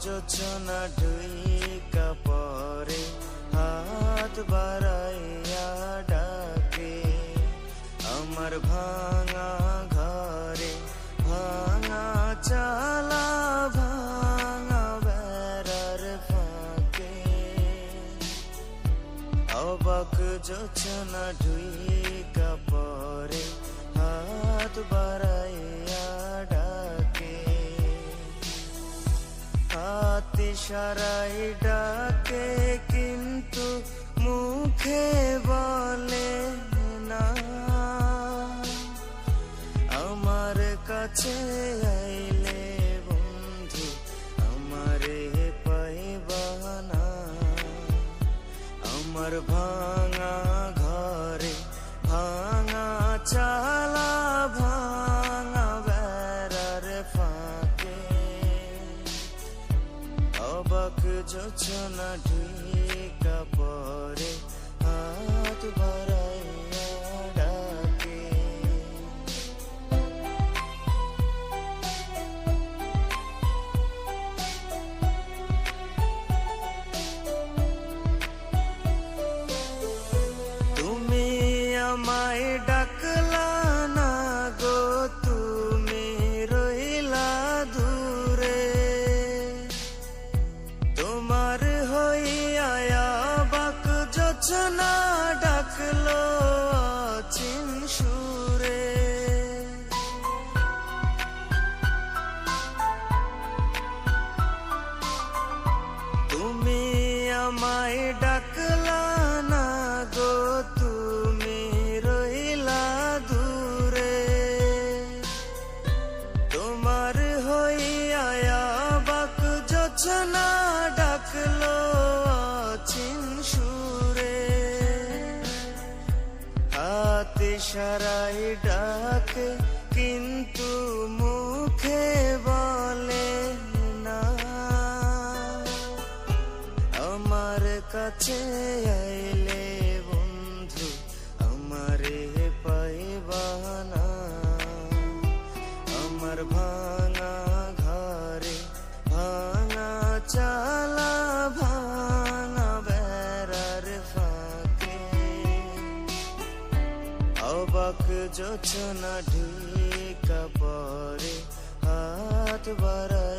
যোচনা ঢুইকা পরে হাত বাড়াইয়া ডাকে আমার ভাঙা ঘরে ভাঙা চালা ভাঙা বেড়ার ফাঁকে অবাক যোচনা ঢুইকা পরে হাত বাড়াইয়া সারাই ডাকে কিন্তু মুখে বলে না। আমার কাছে আইলে বন্ধু আমারে পাইবানা আমার ভাঙা অবাক যোচনা ঢিকা পরে হাত বাড়াইয়া ডাকে। তুমি আমায় ডাকলা তুমি আমায় ডাকলা হাতে সারাই ডাকে কিন্তু মুখে বলে না। আমার কাছে আইলে বন্ধু আমারে পাইবানা অবাক যোচনা ঢিকা পরে হাত বাড়াইয়া